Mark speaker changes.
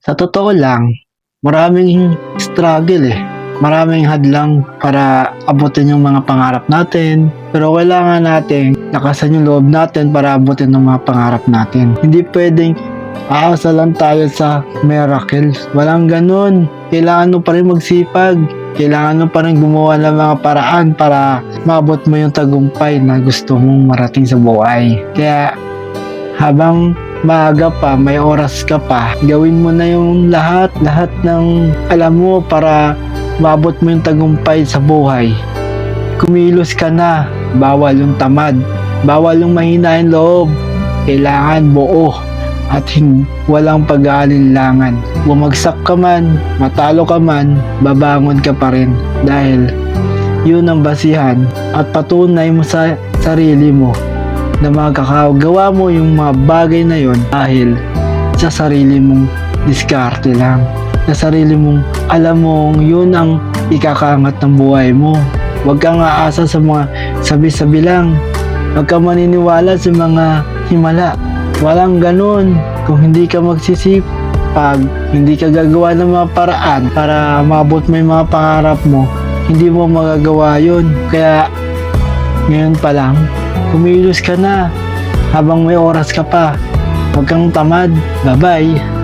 Speaker 1: Sa totoo lang, maraming struggle eh. Maraming hadlang para abutin yung mga pangarap natin. Pero kailangan natin lakasan yung loob natin para abutin yung mga pangarap natin. Hindi pwedeng aasa lang tayo sa miracles. Walang ganun. Kailangan mo pa rin magsipag. Kailangan mo pa rin gumawa ng mga paraan para maabot mo yung tagumpay na gusto mong marating sa buhay. Kaya habang maaga pa, may oras ka pa, gawin mo na yung lahat, lahat ng alam mo para maabot mo yung tagumpay sa buhay. Kumilos ka na, bawal yung tamad, bawal yung mahina yung loob, kailangan buo at hin- walang pag-aalinlangan. Bumagsak ka man, matalo ka man, babangon ka pa rin dahil yun ang basihan at patunay mo sa sarili mo na magkakagawa mo yung mga bagay na yon dahil sa sarili mong diskarte lang. Sa sarili mong alam mong yun ang ikakaangat ng buhay mo. Huwag kang aasa sa mga sabi-sabi lang. Huwag kang maniniwala sa mga himala. Walang ganun. Kung hindi ka magsisipag, hindi ka gagawa ng mga paraan para maabot mo yung mga pangarap mo, hindi mo magagawa yun. Kaya, ngayon pa lang, kumilos ka na habang may oras ka pa. Huwag kang tamad. Bye-bye.